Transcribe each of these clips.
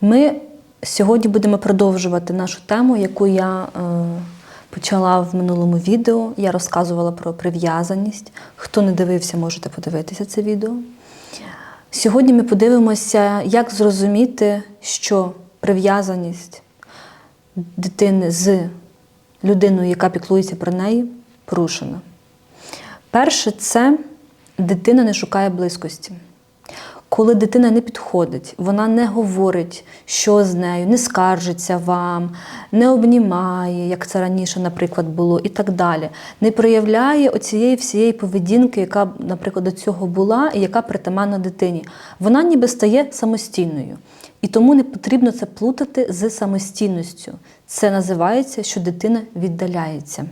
Ми сьогодні будемо продовжувати нашу тему, яку я е, почала в минулому відео. Я розказувала про прив'язаність. Хто не дивився, можете подивитися це відео. Сьогодні ми подивимося, як зрозуміти, що прив'язаність дитини з людиною, яка піклується про неї, порушена. Перше, це дитина не шукає близькості. Коли дитина не підходить, вона не говорить, що з нею, не скаржиться вам, не обнімає, як це раніше, наприклад, було, і так далі. Не проявляє оцієї всієї поведінки, яка, наприклад, до цього була, і яка притаманна дитині. Вона ніби стає самостійною. І тому не потрібно це плутати з самостійністю. Це називається, що дитина віддаляється.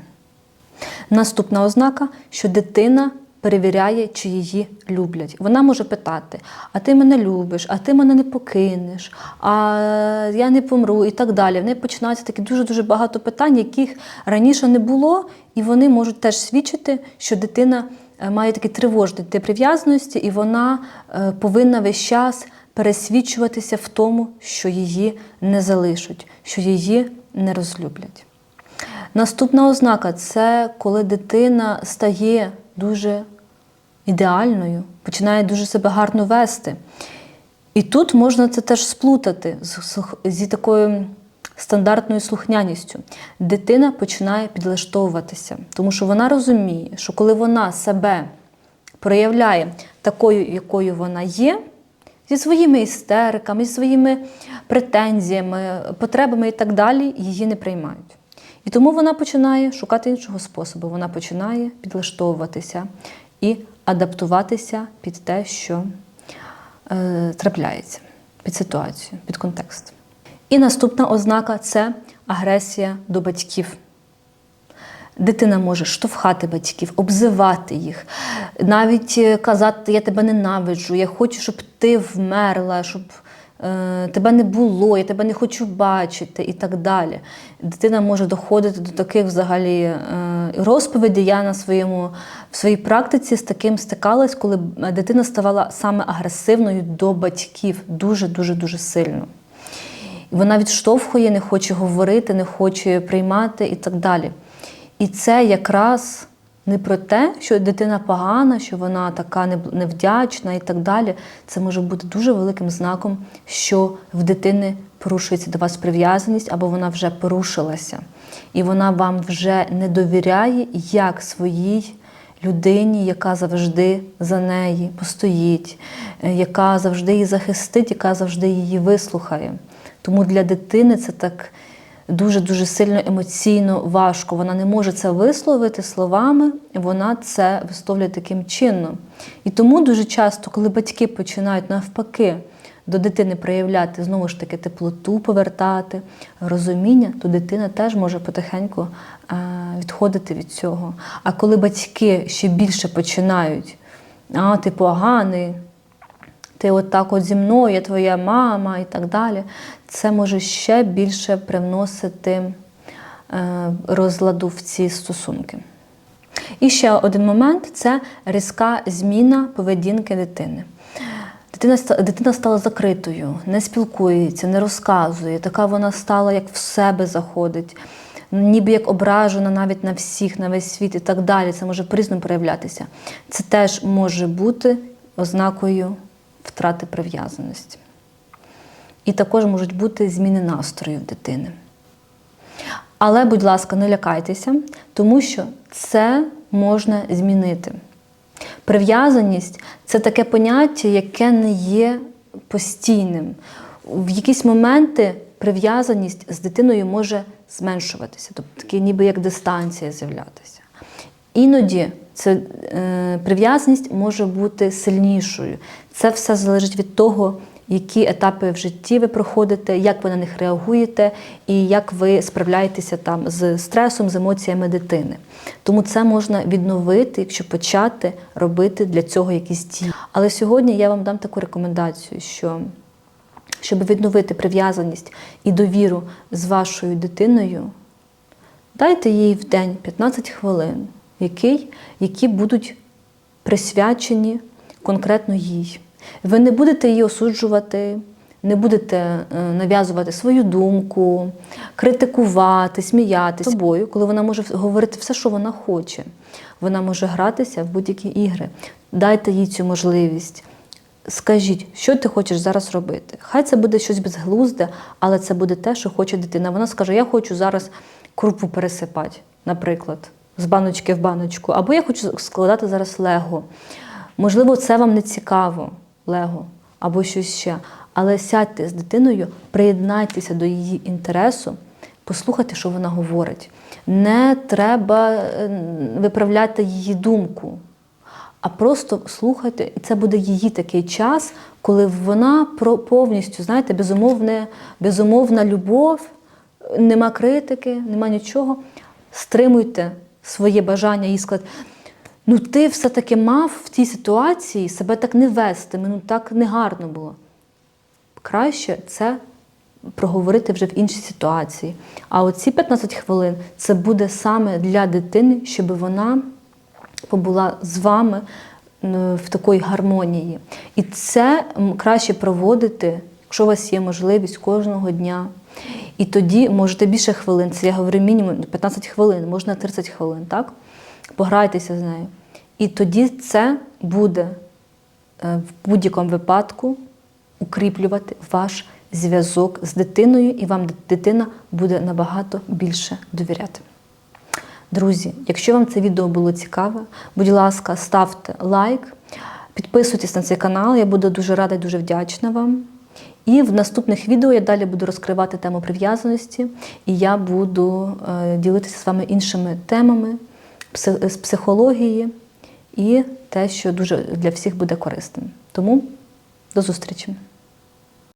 Наступна ознака, що дитина перевіряє, чи її люблять. Вона може питати: а ти мене любиш, а ти мене не покинеш, а я не помру і так далі. В неї починаються такі дуже-дуже багато питань, яких раніше не було, і вони можуть теж свідчити, що дитина е, має такий тривожний тип прив'язаності, і вона е, повинна весь час пересвідчуватися в тому, що її не залишать, що її не розлюблять. Наступна ознака це коли дитина стає дуже ідеальною, починає дуже себе гарно вести. І тут можна це теж сплутати з, зі такою стандартною слухняністю. Дитина починає підлаштовуватися, тому що вона розуміє, що коли вона себе проявляє такою, якою вона є, зі своїми істериками, зі своїми претензіями, потребами і так далі, її не приймають. І тому вона починає шукати іншого способу. Вона починає підлаштовуватися і адаптуватися під те, що е, трапляється, під ситуацію, під контекст. І наступна ознака це агресія до батьків. Дитина може штовхати батьків, обзивати їх, навіть е, казати, я тебе ненавиджу, я хочу, щоб ти вмерла, щоб тебе не було, я тебе не хочу бачити і так далі. Дитина може доходити до таких взагалі е, розповідей. Я на своєму в своїй практиці з таким стикалась, коли дитина ставала саме агресивною до батьків дуже дуже дуже сильно. Вона відштовхує, не хоче говорити, не хоче приймати і так далі. І це якраз не про те, що дитина погана, що вона така невдячна і так далі. Це може бути дуже великим знаком, що в дитини порушується до вас прив'язаність або вона вже порушилася. І вона вам вже не довіряє як своїй людині, яка завжди за неї постоїть, е, яка завжди її захистить, яка завжди її вислухає. Тому для дитини це так дуже-дуже сильно емоційно важко. Вона не може це висловити словами, вона це висловлює таким чином. І тому дуже часто, коли батьки починають навпаки до дитини проявляти знову ж таки теплоту, повертати, розуміння, то дитина теж може потихеньку відходити від цього. А коли батьки ще більше починають, а ти поганий ти от так от зі мною, я твоя мама і так далі, це може ще більше привносити е, розладу в ці стосунки. І ще один момент це різка зміна поведінки дитини. Дитина дитина стала закритою, не спілкується, не розказує. Така вона стала, як в себе заходить, ніби як ображена навіть на всіх, на весь світ і так далі. Це може по-різному проявлятися. Це теж може бути ознакою втрати прив'язаності. І також можуть бути зміни настрою дитини. Але, будь ласка, не лякайтеся, тому що це можна змінити. Прив'язаність це таке поняття, яке не є постійним. В якісь моменти прив'язаність з дитиною може зменшуватися, тобто таке ніби як дистанція з'являтися. Іноді це е, прив'язаність може бути сильнішою. Це все залежить від того, які етапи в житті ви проходите, як ви на них реагуєте, і як ви справляєтеся там з стресом, з емоціями дитини. Тому це можна відновити, якщо почати робити для цього якісь дії. Але сьогодні я вам дам таку рекомендацію, що щоб відновити прив'язаність і довіру з вашою дитиною, дайте їй в день 15 хвилин який, які будуть присвячені конкретно їй. Ви не будете її осуджувати, не будете е, нав'язувати свою думку, критикувати, сміятися собою, коли вона може говорити все, що вона хоче. Вона може гратися в будь-які ігри. Дайте їй цю можливість. Скажіть, що ти хочеш зараз робити? Хай це буде щось безглузде, але це буде те, що хоче дитина. Вона скаже: Я хочу зараз крупу пересипати, наприклад, з баночки в баночку, або я хочу складати зараз лего. Можливо, це вам не цікаво, лего, або щось ще. Але сядьте з дитиною, приєднайтеся до її інтересу, послухайте, що вона говорить. Не треба е, виправляти її думку а просто слухайте, і це буде її такий час, коли вона повністю, знаєте, безумовне, безумовна любов, нема критики, нема нічого. Стримуйте своє бажання і сказати, ну ти все-таки мав в тій ситуації себе так не вести, ну так не гарно було. Краще це проговорити вже в іншій ситуації. А оці 15 хвилин це буде саме для дитини, щоб вона побула з вами в такій гармонії. І це краще проводити, якщо у вас є можливість кожного дня. І тоді можете більше хвилин, це я говорю мінімум 15 хвилин, можна 30 хвилин, так? Пограйтеся з нею. І тоді це буде е, в будь-якому випадку укріплювати ваш зв'язок з дитиною, і вам дитина буде набагато більше довіряти. Друзі, якщо вам це відео було цікаве, будь ласка, ставте лайк, підписуйтесь на цей канал, я буду дуже рада і дуже вдячна вам. І в наступних відео я далі буду розкривати тему прив'язаності, і я буду е, ділитися з вами іншими темами з психології і те, що дуже для всіх буде корисним. Тому до зустрічі!